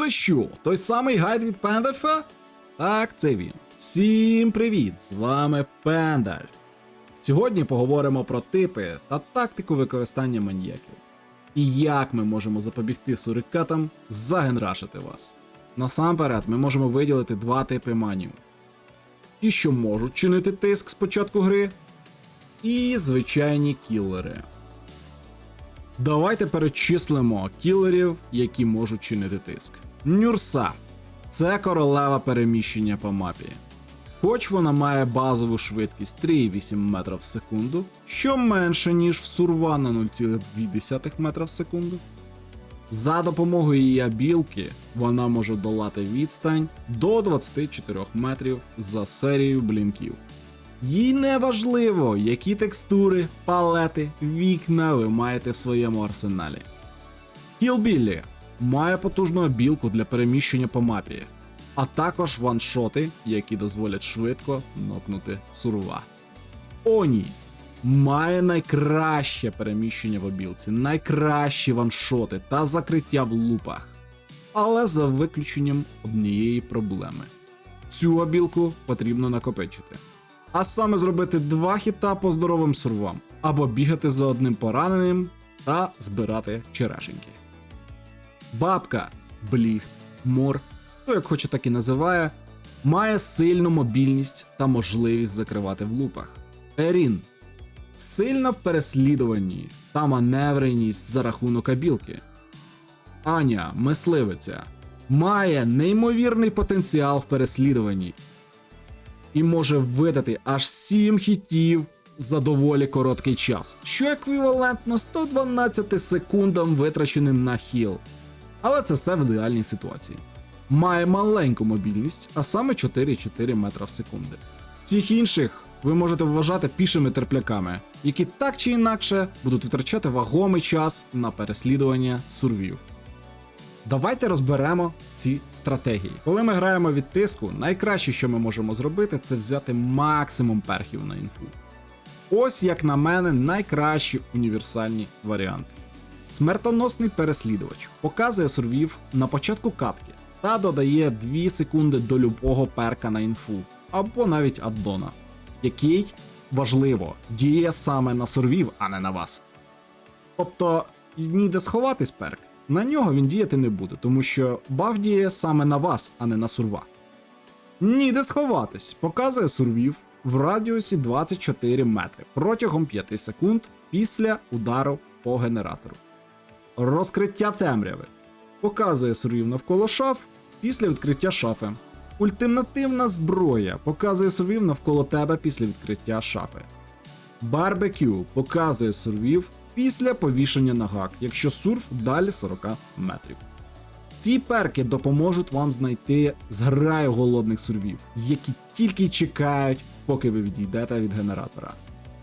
Це що, той самий гайд від Пендальфа? Так, це він. Всім привіт! З вами Пендальф. Сьогодні поговоримо про типи та тактику використання маніяків. І як ми можемо запобігти сурикатам загенрашити вас. Насамперед, ми можемо виділити два типи манів. Ті, що можуть чинити тиск з початку гри, і звичайні кілери. Давайте перечислимо кілерів, які можуть чинити тиск. Нюрса це королева переміщення по мапі. Хоч вона має базову швидкість 3,8 метра в секунду, що менше, ніж в сурва на 0,2 метра в секунду. За допомогою її абілки вона може долати відстань до 24 метрів за серію блінків. Їй не важливо, які текстури, палети, вікна ви маєте в своєму арсеналі. Кілбіллі має потужну білку для переміщення по мапі, а також ваншоти, які дозволять швидко нокнути сурва. Оні має найкраще переміщення в обілці, найкращі ваншоти та закриття в лупах. Але за виключенням однієї проблеми. Цю обілку потрібно накопичити. А саме зробити два хіта по здоровим сурвам, або бігати за одним пораненим та збирати черешеньки. Бабка, бліхт, мор, хто як хоче так і називає, має сильну мобільність та можливість закривати в лупах. Ерін сильна в переслідуванні та маневреність за рахунок абілки. Аня, мисливиця, має неймовірний потенціал в переслідуванні і може видати аж 7 хітів за доволі короткий час, що еквівалентно 112 секундам витраченим на хіл. Але це все в ідеальній ситуації. Має маленьку мобільність, а саме 4,4 метра в секунди. Всіх інших ви можете вважати пішими терпляками, які так чи інакше будуть витрачати вагомий час на переслідування сурвів. Давайте розберемо ці стратегії. Коли ми граємо від тиску, найкраще, що ми можемо зробити, це взяти максимум перхів на інфу. Ось, як на мене, найкращі універсальні варіанти. Смертоносний переслідувач показує сурвів на початку катки та додає 2 секунди до любого перка на інфу, або навіть аддона, який важливо діє саме на сурвів, а не на вас. Тобто, ніде сховатись перк, на нього він діяти не буде, тому що баф діє саме на вас, а не на сурва. Ніде сховатись, показує сурвів в радіусі 24 метри протягом 5 секунд після удару по генератору. Розкриття темряви показує сурвів навколо шаф після відкриття шафи. Ультимативна зброя показує сурвів навколо тебе після відкриття шафи. Барбекю показує сурвів після повішення на гак, якщо сурф далі 40 метрів. Ці перки допоможуть вам знайти зграю голодних сурвів, які тільки чекають, поки ви відійдете від генератора.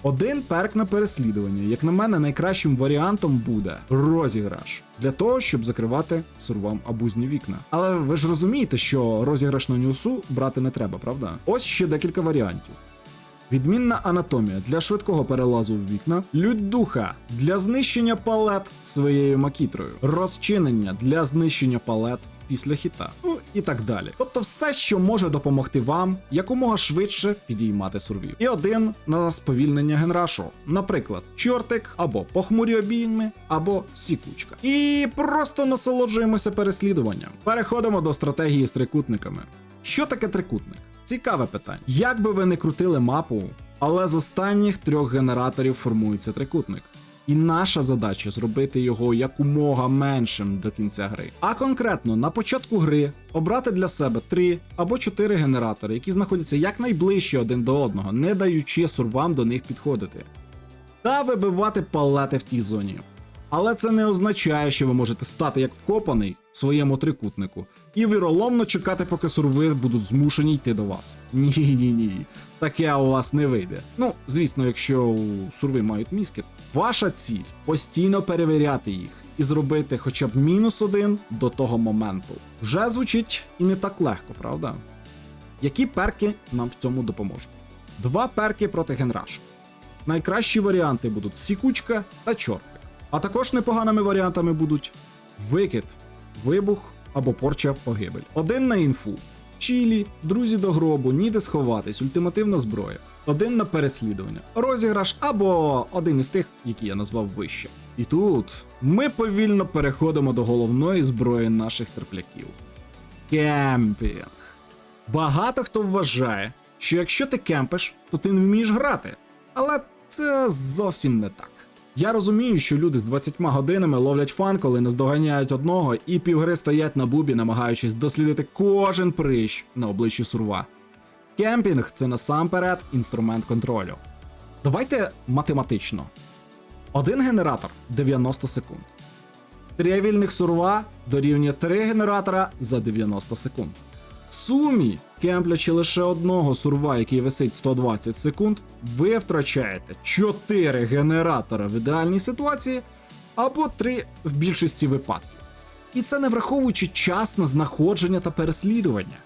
Один перк на переслідування, як на мене, найкращим варіантом буде розіграш для того, щоб закривати сурвам абузні вікна. Але ви ж розумієте, що розіграш на нюсу брати не треба, правда? Ось ще декілька варіантів. Відмінна анатомія для швидкого перелазу в вікна, лють духа для знищення палет своєю макітрою, розчинення для знищення палет після хіта, ну і так далі. Тобто все, що може допомогти вам якомога швидше підіймати сурвів. І один на сповільнення генрашу, наприклад, чортик або похмурі обійми, або сікучка. І просто насолоджуємося переслідуванням. Переходимо до стратегії з трикутниками. Що таке трикутник? Цікаве питання. Як би ви не крутили мапу, але з останніх трьох генераторів формується трикутник. І наша задача зробити його якомога меншим до кінця гри. А конкретно на початку гри обрати для себе три або чотири генератори, які знаходяться якнайближче один до одного, не даючи сурвам до них підходити. Та вибивати палети в тій зоні. Але це не означає, що ви можете стати як вкопаний в своєму трикутнику і віроломно чекати, поки сурви будуть змушені йти до вас. Ні, ні, ні. Таке у вас не вийде. Ну, звісно, якщо сурви мають мізки, ваша ціль постійно перевіряти їх і зробити хоча б мінус один до того моменту. Вже звучить і не так легко, правда? Які перки нам в цьому допоможуть? Два перки проти генрашу. Найкращі варіанти будуть сікучка та чортик. А також непоганими варіантами будуть викид, вибух або порча погибель. Один на інфу. Чілі, друзі до гробу, ніде сховатись, ультимативна зброя. Один на переслідування, розіграш або один із тих, які я назвав вище. І тут ми повільно переходимо до головної зброї наших терпляків. Кемпінг. Багато хто вважає, що якщо ти кемпиш, то ти не вмієш грати. Але це зовсім не так. Я розумію, що люди з 20 годинами ловлять фан, коли наздоганяють одного, і півгри стоять на бубі, намагаючись дослідити кожен прищ на обличчі сурва. Кемпінг це насамперед інструмент контролю. Давайте математично. Один генератор 90 секунд. Три вільних сурва дорівнює 3 генератора за 90 секунд. Сумі, кемплячи лише одного сурва, який висить 120 секунд, ви втрачаєте 4 генератора в ідеальній ситуації або 3 в більшості випадків. І це не враховуючи час на знаходження та переслідування.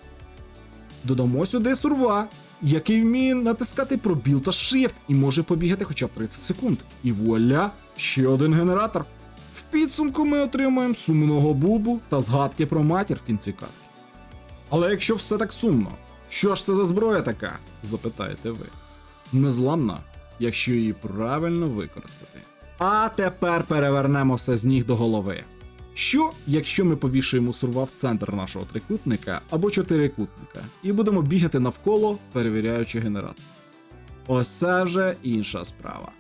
Додамо сюди сурва, який вміє натискати пробіл та shift і може побігати хоча б 30 секунд. І вуаля, ще один генератор. В підсумку ми отримаємо сумного бубу та згадки про матір в кінці катки. Але якщо все так сумно, що ж це за зброя така? запитаєте ви. Незламна, якщо її правильно використати. А тепер перевернемо все з ніг до голови. Що, якщо ми повішуємо сурва в центр нашого трикутника або чотирикутника і будемо бігати навколо, перевіряючи генератор? Ось це вже інша справа.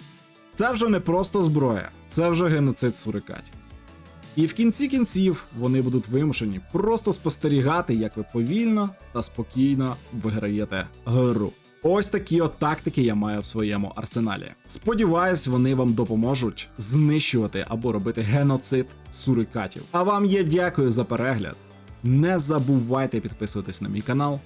Це вже не просто зброя, це вже геноцид сурикатів. І в кінці кінців вони будуть вимушені просто спостерігати, як ви повільно та спокійно виграєте гру. Ось такі от тактики я маю в своєму арсеналі. Сподіваюсь, вони вам допоможуть знищувати або робити геноцид сурикатів. А вам є дякую за перегляд. Не забувайте підписуватись на мій канал.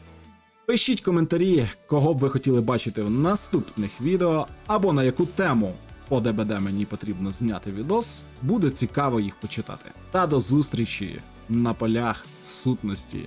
Пишіть коментарі, кого б ви хотіли бачити в наступних відео, або на яку тему по мені потрібно зняти відос. Буде цікаво їх почитати. Та до зустрічі на полях сутності.